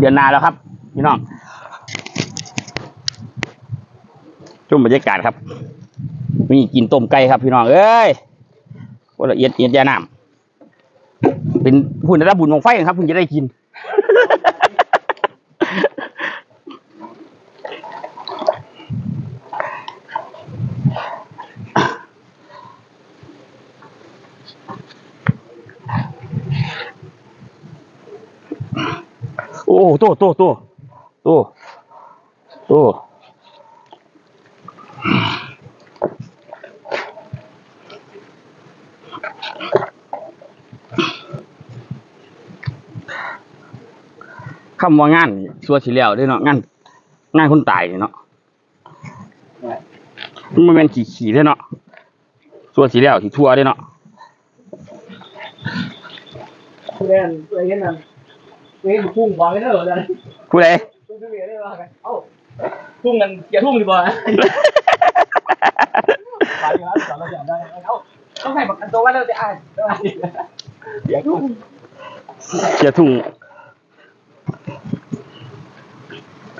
เดือนหนาแล้วครับพี่น้องชมบรรยากาศครับมีกินต้มไก่ครับพี่น้องเอ้ยละเอียดเอียดยาน้ำเป็นผู้ได้รับบุญของไฟครับคุณจะได้กิน โอ้โตโตโตโตโตคำว่างานสัวสิแล้วด้วยเนาะงานงานคนตายเนาะมันเป็นขี่ขี่ด้วยเนาะสัวสิแล้วที่ทั่วด้วยเนาะ เล่นผู้เล่นนั่นผู้เล่นพุ่งวางไว้เถอะเลยผู้ใดพุ่งขึ้นไปได้ว่าไงเอ้าพุ่งกันอย่าพุ่งดีกว่าไปแล้วสอนเราอย่างได้เอ้าต้องให้ประกันตัวไว้แล้วจะอ่านอย่าพุ่งเกียร์ทุ่ง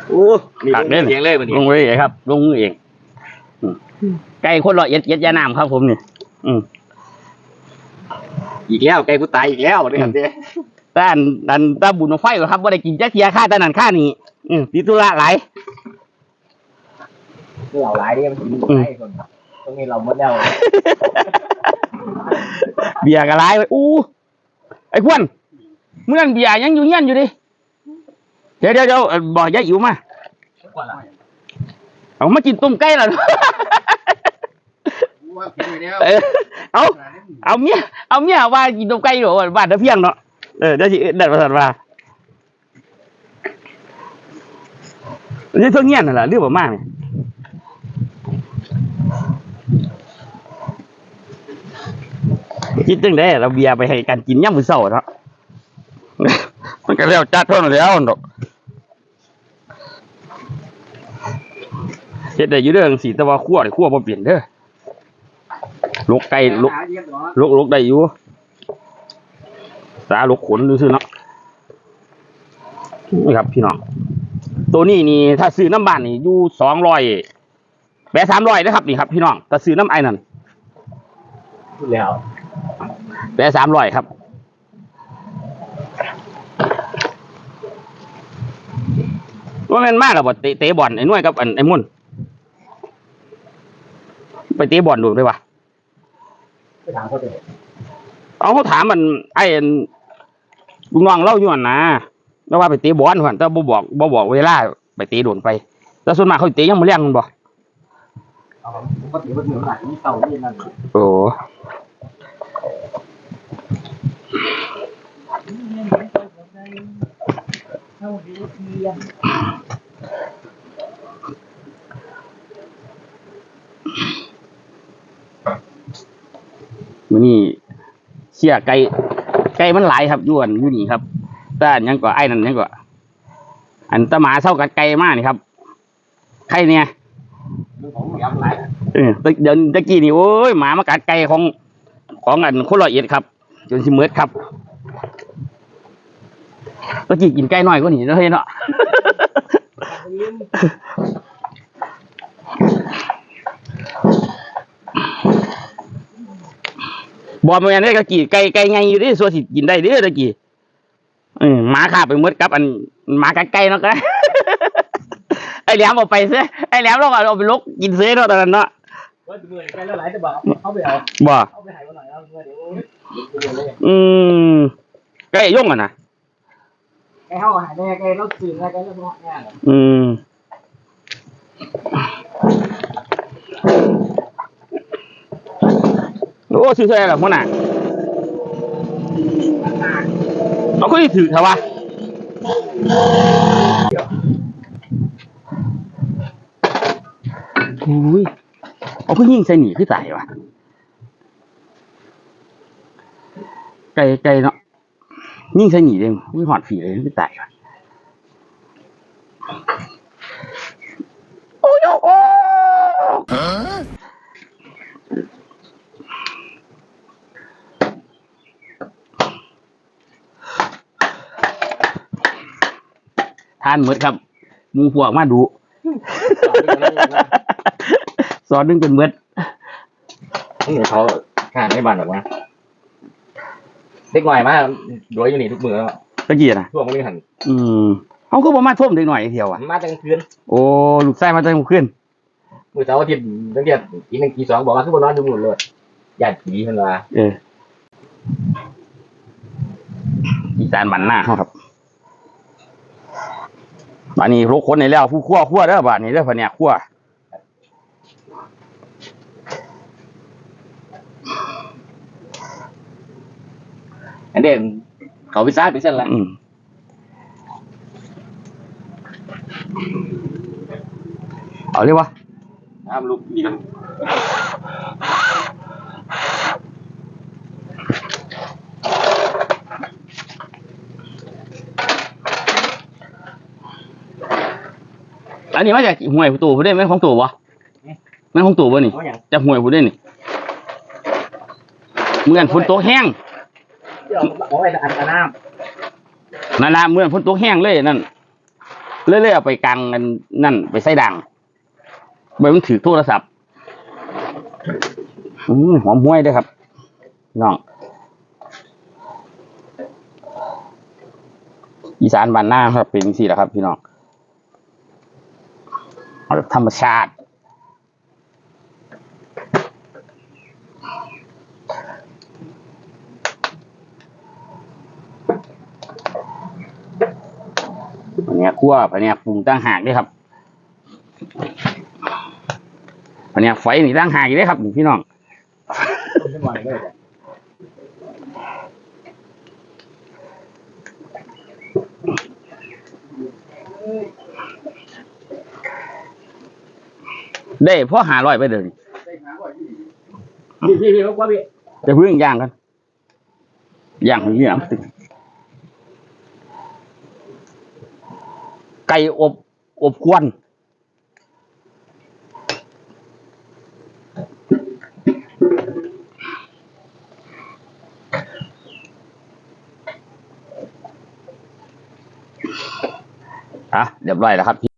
โอ้ขาดเล่นเสียงเลยวันนี้ลงมือเองครับลงมือเองอืมไก่คนละเอียดเอียดยาน้ำครับผมนี่อืมอีกแล้วไก่กูตายอีกแล้วนี่ครับเจ๊ แต่อันอันตาบุญของไฟเหรอครับว่าได้กินจักเทียค่าแต่นั้นค่านี้อืมติดธุระหลายเหล่าหลายเนี่ยมันกินไก่คนตรงนี้เราหมดแล้วเบียร์ก็หลายไปอู้ไอ้ควนเมื่อนเบียร์ยังอยู่เงี้ยนอยู่ดิเดี๋ยวเดี๋ยวเดี๋ยวเอ่อบอกยายอิ๋วมาเอามากินต้มไก่แล้วว่าเพี้ยนไปแล้วเออเอาเอาเมียเอาเมียว่ากินต้มไก่อยู่บ้านตะเพียงเนาะ เออเดี๋ยวสิเด็ดประสาทว่านี่เท่าเงี้ยนน่ะล่ะเรื่องประมาณนี้คิดจังได้เราเบียร์ไปให้กันกินย่ำมือเศร้าเนาะมันก็แล้วจัดเท่านั้นแล้วดอกเฮ็ดได้อยู่เด้อจังซี่แต่ว่าคั่วนี่คั่วบ่เปลี่ยนเด้อลกไก่ลกลกลกได้อยู่ สาลกขนดูซิเนาะนี่ครับพี่น้อง ตัวนี้นี่ถ้าซื้อน้ำบ้านนี่อยู่สองร้อยแปดสามร้อยนะครับนี่ครับ พี่น้องถ้าซื้อน้ำไอ้นั่นพูดแล้วแปดสามร้อยครับว่าแมันมากหรอบ่เตะเตะบอลไอ้หน่วยกับอันไอ้มุ่นไปเตะบอลดูด้วยวะไปถามเขาเถอะเอาเขาถามมันไอ้อัน ลุงน้องเล่าอยู่หั่นนะแล้วว่าไปเตะบอลหั่นแต่บ่บอกบ่บอกเวลาไปเตะโดนไปแล้วส่วนมากเขาสิเตะยังบ่เลี้ยงมันบ่เอาปกติมันเหนือหนักนี่เต่านี่นั่นโอ้มื้อนี้เชี่ยไก่ ไก่มันหลายครับอยู่อันอยู่นี่ครับแต่อันหยังก็ไอ้นั่นหยังก็อันตะหมาเศร้ากัดไก่มากนี่ครับใครเนี่ยเรื่องของยำหลายเออตะเดี๋ยวตะกี้นี่โอ้ยหมามากัดไก่ของของอันคนละเอียดครับ จนสิเมิดครับตะกี้กินไก่น้อยกว่านี้เนาะเฮ้ยเนาะ บอมแมนได้ตะกี้ไก่ไก่ไงอยู่ดิส่วนสิกินได้เด้อตะกี้เออหมาขาไปหมดกับอันหมากัดไก่เนาะก็ไอ้แหลมเอาไปเสียไอ้แหลมเราเอาไปลกกินเสียเนาะตอนนั้นเนาะว่าเมื่อยกันแล้วหลายจะบอกเอาไปเอาบ่เอาไปหายมาหน่อยเอาเมื่อเดี๋ยวเดี๋ยวเลยอืมไก่ย่งอะนะแกเข้าหายได้แกเราสื่อแกเราเนาะเนี่ยอืม โอ้ชื่ออะไรล่ะพ่อน่ะเอาก็ที่ถือเถอะวะอุ้ยเอาก็ยิงใส่หนีขึ้นใส่วะไก่ไก่เนาะยิงใส่หนีเลยวิ่งหอดฝีเลยขึ้นใส่วะ โอ้ยโอ้ ทานหมดครับหมูพวกมาดูซอสนึงเป็นเมดนี่เขาขาดไม่บันหรอกนะเด็กหน่อยมากรวยอยู่นี่ทุกมือแล้วตะกี้นะช่วงนี้หันอืมเขาก็บ่มาท่วมเด็กหน่อยเที่ยวอะมาตั้งคืนโอ้ลูกไส้มาตั้งขึ้นมือเสาร์อาทิตย์ตั้งแต่อีหนึ่งอีสองบอกว่าขึ้นบนนอนดูหมดเลยญาติผีคนละเอออีสานบันหน้าเขาครับ บานนี้รกคนในแล้วผู้ขั้วขั้วเด้อบานนี้เด้อพะเนี่ยขั้วอันเด่นเขาพิซซ่าพิซซ่าละอืมเอาเรียกว่าน้ำลูกนี่ อันนี้มาจากห่วยผู้ตู่ผู้ได้แม่นของตู่วะแม่นของตู่บ่นี่เขาอย่างจากห่วยผู้ได้นี่เหมือนฝนตกแห้งเดี๋ยวเอาไว้อันอันน้นั่นละเหมือนฝนตกแห้งเลยนั่นเลยเลยเอาไปกลางกันนั่นไปใส่ด่างใบมันถือโทรศัพท์อืมหอมห้วยเด้วยครับน้อง อีสานบ้านหน้าครับเป็นสี่แหละครับ พี่น้องเอาแบบ ธรรมชาติ อันนี้ยคั่วอันนี้ปรุงตั้งหากด้วยครับอันนี้ไฟนี่ตั้งหากอีกเลยครับนี่พี่น้องำต้มขึ้นมาเลย ได้พ่อหาร้อยไปเดินพี่พี่พี่ว่าพี่จะพึ่งย่างกันย่างถึงเหลืองตึงไก่อบอบควันอะเรียบร้อยแล้วครับ